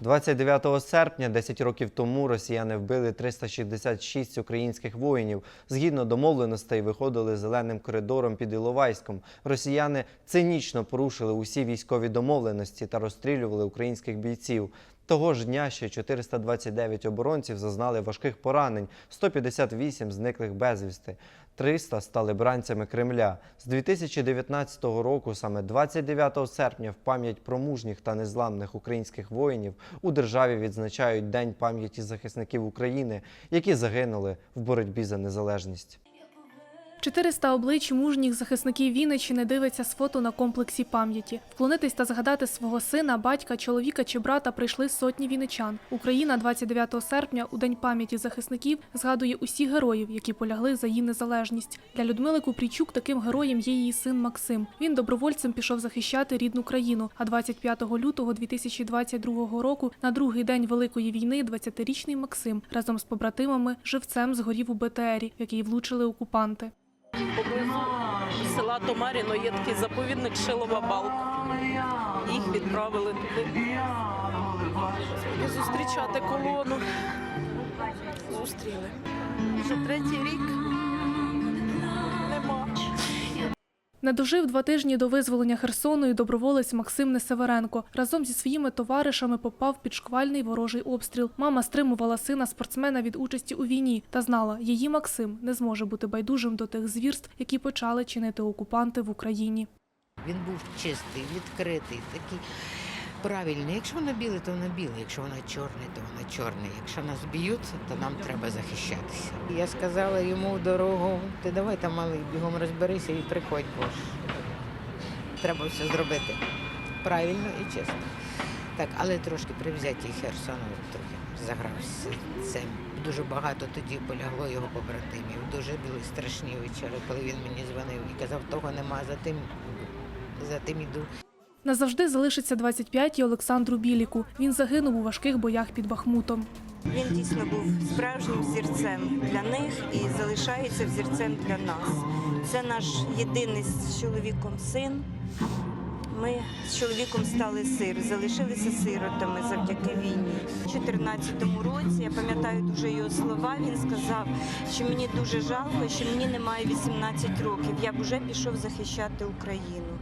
29 серпня, 10 років тому, росіяни вбили 366 українських воїнів. Згідно домовленостей, виходили зеленим коридором під Іловайськом. Росіяни цинічно порушили усі військові домовленості та розстрілювали українських бійців. Того ж дня ще 429 оборонців зазнали важких поранень, 158 зниклих безвісти. 300 стали бранцями Кремля. З 2019 року, саме 29 серпня, в пам'ять про мужніх та незламних українських воїнів у державі відзначають День пам'яті захисників України, які загинули в боротьбі за незалежність. 400 облич мужніх захисників Вінниччини дивиться з фото на комплексі пам'яті. Вклонитись та згадати свого сина, батька, чоловіка чи брата прийшли сотні вінничан. Україна 29 серпня, у день пам'яті захисників, згадує усіх героїв, які полягли за її незалежність. Для Людмили Купрійчук таким героєм є її син Максим. Він добровольцем пішов захищати рідну країну. А 25 лютого 2022 року, на другий день Великої війни, 20-річний Максим разом з побратимами живцем згорів у БТРі, який влучили окупанти. Поблизу села Томаріно є такий заповідник Шилова Балка. Їх відправили туди. Зустрічати колону. Зустріли. Вже третій рік Не дожив два тижні до визволення Херсону і доброволець Максим Несеверенко. Разом зі своїми товаришами попав під шквальний ворожий обстріл. Мама стримувала сина спортсмена від участі у війні та знала, її Максим не зможе бути байдужим до тих звірств, які почали чинити окупанти в Україні. Він був чистий, відкритий, такий правильний. Якщо вона біле, то вона біле. Якщо вона чорний, то вона чорний. Якщо нас б'ють, то нам треба захищатися. Я сказала йому в дорогу, ти давай там малий бігом розберися і приходь, бо ж треба все зробити правильно і чесно. Так, але трошки при взятті Херсону трохи загрався цим. Дуже багато тоді полягло його побратимів. Дуже були страшні вечори, коли він мені дзвонив і казав, того нема, за тим, за тим іду. Назавжди залишиться 25-й Олександру Біліку. Він загинув у важких боях під Бахмутом. Він дійсно був справжнім взірцем для них і залишається взірцем для нас. Це наш єдиний з чоловіком син. Ми з чоловіком стали сир, залишилися сиротами завдяки війні. У 2014 році я пам'ятаю дуже його слова. Він сказав, що мені дуже жалко, що мені немає 18 років. Я б уже пішов захищати Україну.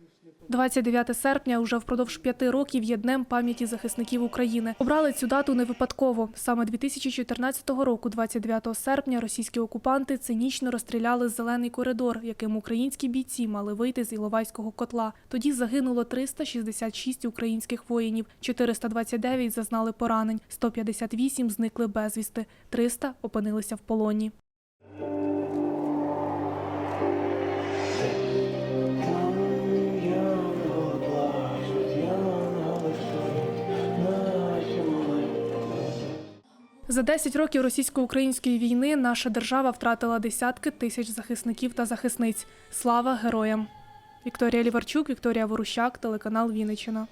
29 серпня уже впродовж п'яти років є днем пам'яті захисників України. Обрали цю дату не випадково. Саме 2014 року, 29 серпня, російські окупанти цинічно розстріляли зелений коридор, яким українські бійці мали вийти з Іловайського котла. Тоді загинуло 366 українських воїнів, 429 зазнали поранень, 158 зникли безвісти, 300 опинилися в полоні. За 10 років російсько-української війни наша держава втратила десятки тисяч захисників та захисниць. Слава героям! Вікторія Ліварчук, Вікторія Ворущак, телеканал Вінниччина.